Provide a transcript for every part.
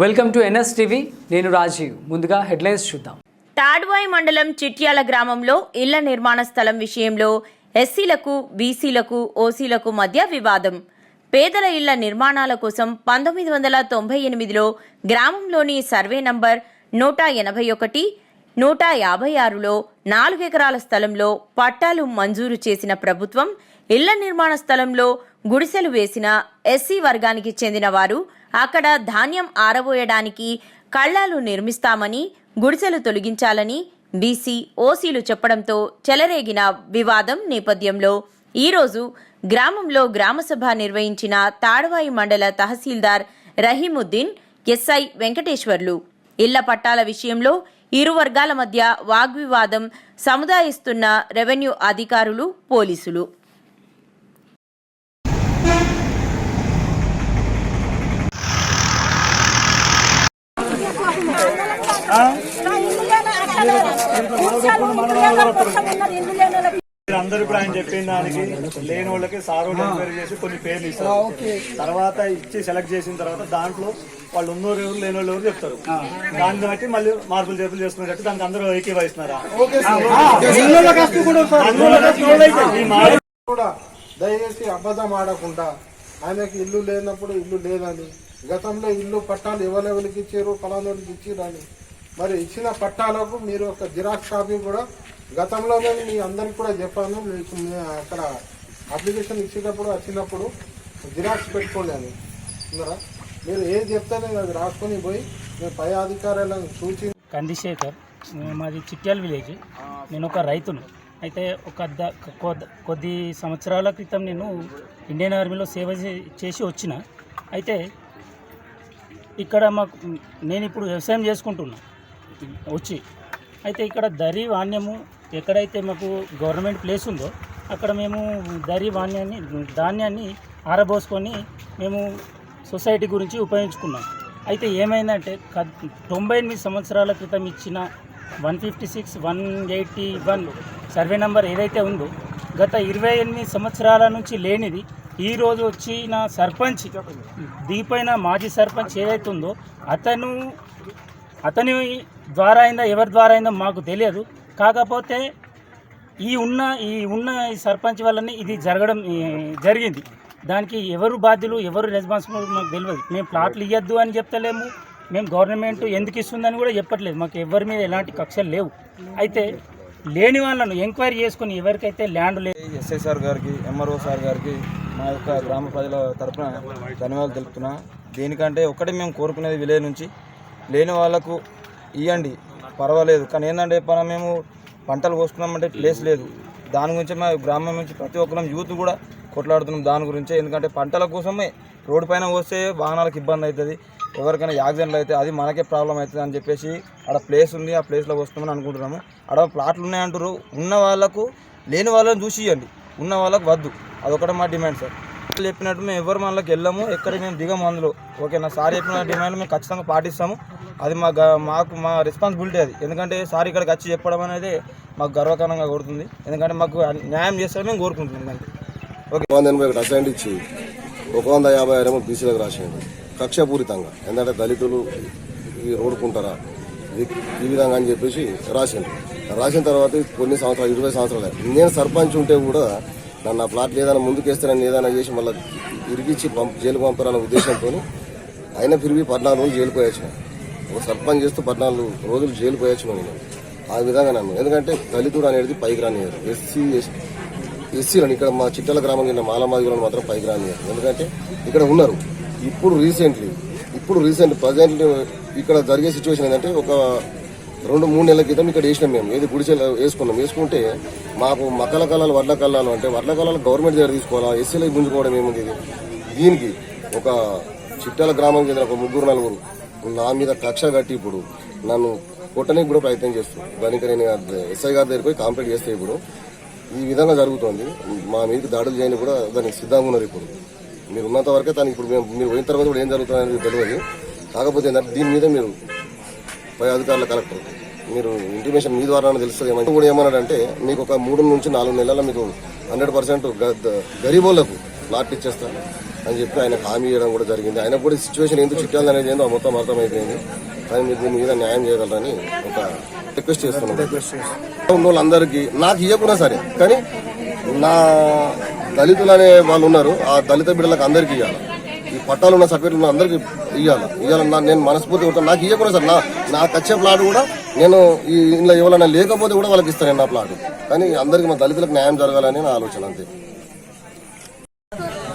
Welcome to NS TV. నేను రాజీవ్. ముందుగా headlines చూద్దాం. తాడ్వాయి మండలం చిట్యాల గ్రామంలో ఇళ్ళ నిర్మాణ స్థలం విషయంలో ఎస్సీలకు బీసీలకు ఓసీలకు మధ్య వివాదం. పేదల ఇళ్ళ నిర్మాణాల కోసం పంతొమ్మిది వందల తొంభై ఎనిమిదిలో గ్రామంలోని సర్వే నంబర్ నూట ఎనభై ఒకటి నూట యాభై ఆరులో నాలుగెకరాల స్థలంలో పట్టాలు మంజూరు చేసిన ప్రభుత్వం ఇళ్ళ నిర్మాణ స్థలంలో గుడిసెలు వేసిన ఎస్సీ వర్గానికి చెందిన వారు అక్కడ ధాన్యం ఆరబోయడానికి కళ్ళాలు నిర్మిస్తామని గుడిసెలు తొలగించాలని బీసీ ఓసీలు చెప్పడంతో చెలరేగిన వివాదం నేపథ్యంలో ఈరోజు గ్రామంలో గ్రామసభ నిర్వహించిన తాడవాయి మండల తహసీల్దార్ రహీముద్దీన్ ఎస్ఐ వెంకటేశ్వర్లు. ఇళ్ళ పట్టాల విషయంలో ఇరు వర్గాల మధ్య వాగ్వివాదం సముదాయిస్తున్న రెవెన్యూ అధికారులు పోలీసులు. అందరూ ఇప్పుడు ఆయన చెప్పిన దానికి లేని వాళ్ళకి సార్ వాళ్ళు ఎంక్వైరీ చేసి కొన్ని పేర్లు ఇస్తారు. తర్వాత ఇచ్చి సెలెక్ట్ చేసిన తర్వాత దాంట్లో వాళ్ళు ఉన్నోరు ఎవరు లేని వాళ్ళు ఎవరు చెప్తారు. దాన్ని బట్టి మళ్ళీ మార్పులు చేపులు చేసుకునేటట్టు దానికి అందరూ ఏకీభవిస్తున్నారా? కూడా దయచేసి అబద్ధం ఆడకుండా ఆయనకి ఇల్లు లేనప్పుడు ఇల్లు లేదని గతంలో ఇల్లు పట్టాలు ఎవరెవరికి ఇచ్చారు ఫలానోళ్ళకి ఇచ్చారు అని. మరి ఇచ్చిన పట్టాలకు మీరు ఒక జిరాక్స్ కాపీ కూడా గతంలో నేను మీ అందరికి కూడా చెప్పాను మీకు అక్కడ అప్లికేషన్ ఇచ్చేటప్పుడు వచ్చినప్పుడు జిరాక్స్ పెట్టుకోండి అని. మీరు ఏది చెప్తే నేను అది రాసుకొని పోయి మేము పై అధికారులను సూచి కందిశేఖర్ మాది చిట్యాల విలేజ్. నేను ఒక రైతును. అయితే ఒక ద- కొద్ది- కొద్ది సంవత్సరాల క్రితం నేను ఇండియన్ ఆర్మీలో సేవ చేసి వచ్చిన. అయితే ఇక్కడ మాకు నేను ఇప్పుడు వ్యవసాయం చేసుకుంటున్నా వచ్చి. అయితే ఇక్కడ దరి వాణ్యము ఎక్కడైతే మాకు గవర్నమెంట్ ప్లేస్ ఉందో అక్కడ మేము దరి వాణ్యాన్ని ధాన్యాన్ని ఆరబోసుకొని మేము సొసైటీ గురించి ఉపయోగించుకున్నాం. అయితే ఏమైందంటే క- తొంభై ఎనిమిది సంవత్సరాల క్రితం ఇచ్చిన one fifty six one eighty one survey number ఏదైతే ఉందో గత ఇరవై ఎనిమిది సంవత్సరాల నుంచి లేనిది ఈరోజు వచ్చిన సర్పంచ్ దీపైన మాజీ సర్పంచ్ ఏదైతే ఉందో అతను అతని ద్వారా అయిందా ఎవరి ద్వారా అయిందో మాకు తెలియదు. కాకపోతే ఈ ఉన్న ఈ ఉన్న ఈ సర్పంచ్ వల్లనే ఇది జరగడం జరిగింది. దానికి ఎవరు బాధ్యులు ఎవరు రెస్పాన్సిబుల్ మాకు తెలియదు. మేము ప్లాట్లు ఇవ్వద్దు అని చెప్తలేము. మేము గవర్నమెంట్ ఎందుకు ఇస్తుందని కూడా చెప్పట్లేదు. మాకు ఎవరి మీద ఎలాంటి కక్షలు లేవు. అయితే లేని వాళ్ళను ఎంక్వైరీ చేసుకుని ఎవరికైతే ల్యాండ్ లేదు ఎస్ఐ సార్ గారికి ఎంఆర్ఓ సార్ గారికి మా యొక్క గ్రామ ప్రజల తరపున ధన్యవాదాలు తెలుపుతున్నా. దేనికంటే ఒక్కటే మేము కోరుకునేది విలేజ్ నుంచి లేని వాళ్ళకు ఇవ్వండి పర్వాలేదు. కానీ ఏంటంటే మనం మేము పంటలు కోసుకున్నామంటే ప్లేస్ లేదు. దాని గురించి మా గ్రామం నుంచి ప్రతి ఒక్కరం యూత్ కూడా కొట్లాడుతున్నాం దాని గురించే. ఎందుకంటే పంటల కోసమే రోడ్డు పైన వస్తే వాహనాలకు ఇబ్బంది అవుతుంది. ఎవరికైనా యాక్సిడెంట్లు అయితే అది మనకే ప్రాబ్లం అవుతుంది అని చెప్పేసి ఆడ ప్లేస్ ఉంది. ఆ ప్లేస్లో వస్తామని అనుకుంటున్నాము. ఆడ ప్లాట్లు ఉన్నాయంటారు ఉన్న వాళ్ళకు లేని వాళ్ళని చూసి ఇవ్వండి ఉన్న వాళ్ళకు వద్దు. అదొకటే మా డిమాండ్ సార్. వాళ్ళు చెప్పినట్టు మేము ఎవరు మనలోకి వెళ్ళాము ఎక్కడ మేము దిగము అందులో. ఓకేనా? సార్ చెప్పిన డిమాండ్ మేము ఖచ్చితంగా పాటిస్తాము. అది మా మాకు మా రెస్పాన్సిబిలిటీ అది. ఎందుకంటే సార్ ఇక్కడికి వచ్చి చెప్పడం అనేది మాకు గర్వకారణంగా కోరుతుంది. ఎందుకంటే మాకు న్యాయం చేస్తారని మేము కోరుకుంటున్నాం ఓకే. వంద ఎనభై ఒకటి అసైన్ ఇచ్చి ఒక వంద యాభై ఆరేమో బీసీలకు రాసిండు. కక్షపూరితంగా. ఎందుకంటే దళితులు ఈ రోడ్డుకుంటారా? ఇది ఈ విధంగా అని చెప్పేసి రాసిండు. రాసిన తర్వాత కొన్ని సంవత్సరాలు ఇరవై సంవత్సరాలు. నేను సర్పంచ్ ఉంటే కూడా నన్ను ఆ ప్లాట్ ఏదైనా ముందుకేస్తానని ఏదైనా చేసి మళ్ళీ ఇరిగిచ్చి పంప జైలుకు పంపారన్న ఉద్దేశంతో అయినా తిరిగి పద్నాలుగు రోజులు జైలుకు పోయొచ్చిన. ఒక సర్పంచ్ చేస్తూ పద్నాలుగు రోజులు జైలుకు పోయొచ్చిన నేను. ఆ విధంగా నన్ను. ఎందుకంటే దళితుడు అనేది పైకి రానియరు. ఎస్సీ ఎస్టీ ఎస్సీలను ఇక్కడ మా చిట్టల గ్రామం కింద మాలమాదిగులను మాత్రం పైకి రానియరు. ఎందుకంటే ఇక్కడ ఉన్నారు. ఇప్పుడు రీసెంట్లీ ఇప్పుడు రీసెంట్ ప్రజెంట్ ఇక్కడ జరిగే సిచ్యువేషన్ ఏంటంటే ఒక రెండు మూడు నెలల క్రితం ఇక్కడ వేసినాం మేము. ఏది గుడిచెల వేసుకున్నాం. వేసుకుంటే మాకు మక్కల కళాలు వడ్ల కళాలు అంటే వడ్ల కళాలు గవర్నమెంట్ దగ్గర తీసుకోవాలా? ఎస్సీలకు గుంజుకోవడం ఏముంది ఇది? దీనికి ఒక చిట్టాల గ్రామం కింద ఒక ముగ్గురు నలుగురు నా మీద కక్ష కట్టి ఇప్పుడు నన్ను కొట్టడానికి కూడా ప్రయత్నం చేస్తారు దానికి నేను ఎస్ఐ గారి దగ్గరికి పోయి కాంప్లైంట్ చేస్తే ఇప్పుడు ఈ విధంగా జరుగుతోంది. మా మీదకి దాడులు చేయని కూడా దానికి సిద్ధంగా ఉన్నారు ఇప్పుడు. మీరు ఉన్నంత వరకే తను ఇప్పుడు మేము మీరు పోయిన తర్వాత కూడా ఏం జరుగుతుంది అనేది తెలియదు. కాకపోతే ఏంటంటే దీని మీద మీరు పై అధికారుల కలెక్టర్ మీరు ఇంటిమేషన్ మీ ద్వారా తెలుస్తుంది ఏమంటే కూడా ఏమన్నాడంటే మీకు ఒక మూడు నుంచి నాలుగు నెలల మీకు హండ్రెడ్ పర్సెంట్ గరీబోళ్ళకు ప్లాట్ ఇచ్చేస్తాను అని చెప్పి ఆయన హామీ ఇవ్వడం కూడా జరిగింది. ఆయన కూడా సిచ్యువేషన్ ఎందుకు చిట్టాలి అనేది ఏందో మొత్తం అర్థమైపోయింది. కానీ మీరు దీని మీద న్యాయం చేయగలరని ఒక రిక్వెస్ట్ చేస్తున్నాను ఉన్న వాళ్ళందరికీ నాకు ఇవ్వకుండా సరే కానీ నా దళితులు అనే వాళ్ళు ఉన్నారు. ఆ దళిత బిడ్డలకు అందరికీ ఇవ్వాలి. పట్టాలు ఉన్న సర్టిఫికెట్లు ఉన్న అందరికీ ఇవ్వాలి ఇవ్వాలన్నా నేను మనస్ఫూర్తి ఉంటాను నాకు ఇవ్వకూడదు సార్ నా నాకు వచ్చే ప్లాట్ కూడా నేను ఈ ఇంట్లో ఇవ్వాలన్నా లేకపోతే కూడా వాళ్ళకి ఇస్తాను నా ప్లాట్. కానీ అందరికీ మా దళితులకు న్యాయం జరగాలని నా ఆలోచన అంతే.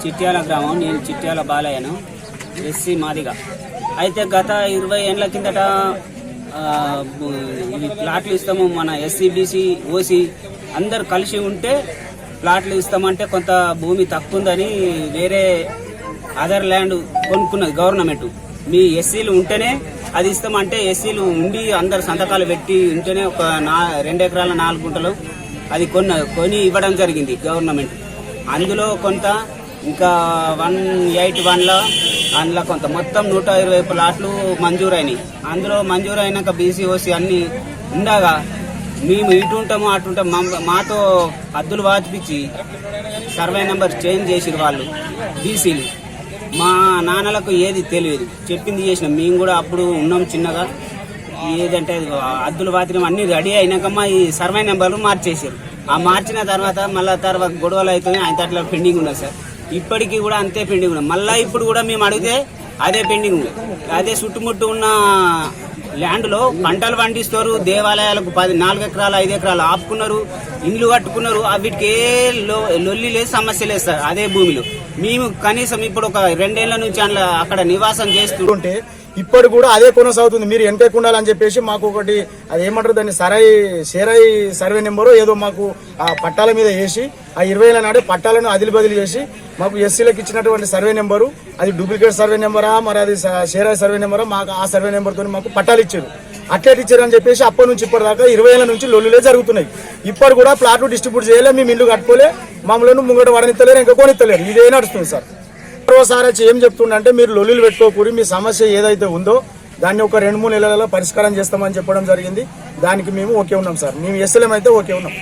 చిట్యాల గ్రామం నేను చిట్యాల బాలయ్యను ఎస్సీ మాదిగా. అయితే గత ఇరవై ఏళ్ళ కిందట ఇవి ప్లాట్లు ఇస్తాము మన ఎస్సీ బీసీ ఓసీ అందరు కలిసి ఉంటే ప్లాట్లు ఇస్తామంటే కొంత భూమి తక్కువ ఉందని వేరే అదర్ ల్యాండ్ కొనుక్కున్నది గవర్నమెంట్ మీ ఎస్సీలు ఉంటేనే అది ఇస్తామంటే ఎస్సీలు ఉండి అందరు సంతకాలు పెట్టి ఉంటేనే ఒక నా రెండు ఎకరాల నాలుగు గుంటలు అది కొన్న కొని ఇవ్వడం జరిగింది గవర్నమెంట్ అందులో కొంత ఇంకా వన్ ఎయిట్ వన్లో అందులో కొంత. మొత్తం నూట ఇరవై ప్లాట్లు మంజూరైనాయి. అందులో మంజూరు అయినాక బీసీఓసీ అన్నీ ఉండగా మేము ఇటు ఉంటాము అటు ఉంటాము. మాతో హద్దులు వాచిపించి సర్వే నెంబర్ చేంజ్ చేసిరు వాళ్ళు బీసీలు మా నాన్నలకు ఏది తెలియదు. చెప్పింది చేసినాం. మేము కూడా అప్పుడు ఉన్నాం చిన్నగా. ఏదంటే అద్దులు బాత్రూమ్ అన్ని రెడీ అయినాకమ్మా ఈ సర్వే నెంబర్లు మార్చేసారు ఆ మార్చిన తర్వాత మళ్ళా తర్వాత గొడవలు అవుతున్నాయి. ఆయన అట్లా పెండింగ్ ఉన్నది సార్. ఇప్పటికీ కూడా అంతే పెండింగ్ ఉన్నది. మళ్ళీ ఇప్పుడు కూడా మేము అడిగితే అదే పెండింగ్. అదే చుట్టుముట్టు ఉన్న ల్యాండ్లో పంటలు పండిస్తారు. దేవాలయాలకు పది నాలుగు ఎకరాలు ఐదు ఎకరాలు ఆపుకున్నారు. ఇండ్లు కట్టుకున్నారు. వీటికి ఏ లో- లొల్లి లేదు సమస్య లేదు సార్. అదే భూమిలో. మేము కనీసం ఇప్పుడు ఒక రెండేళ్ళ నుంచి అందులో అక్కడ నివాసం చేస్తుంటే ఇప్పుడు కూడా అదే కొనసాగుతుంది. మీరు వెనకకు ఉండాలని చెప్పేసి మాకు ఒకటి అది ఏమంటారు దాన్ని సరాయి సేరాయి సర్వే నెంబరు ఏదో మాకు ఆ పట్టాల మీద వేసి ఆ ఇరవై ఏళ్ళ నాడే పట్టాలను అదిలి బదిలి చేసి మాకు ఎస్సీలకు ఇచ్చినటువంటి సర్వే నెంబరు అది డూప్లికేట్ సర్వే నెంబరా మరి అది షేరా సర్వే నెంబరా మాకు ఆ సర్వే నెంబర్తో మాకు పట్టాలు ఇచ్చారు. అట్లెట్ ఇచ్చారు అని చెప్పేసి అప్పటి నుంచి ఇప్పటిదాకా ఇరవై ఏళ్ళ నుంచి లొల్లులే జరుగుతున్నాయి. ఇప్పుడు కూడా ప్లాట్లు డిస్ట్రిబ్యూట్ చేయలే మేము ఇల్లు కట్టుకోలే మమ్మల్ని ముంగట వడనిత్తలేరు ఇంకా కొనిత్తలేరు. ఇదే నడుస్తుంది సార్. మరోసారి వచ్చి ఏం చెప్తుండంటే మీరు లొల్లులు పెట్టుకోకూరి మీ సమస్య ఏదైతే ఉందో దాన్ని ఒక రెండు మూడు నెలలలో పరిష్కారం చేస్తామని చెప్పడం జరిగింది. దానికి మేము ఓకే ఉన్నాం సార్. మేము ఎస్ఎల్ఎం అయితే ఓకే ఉన్నాం.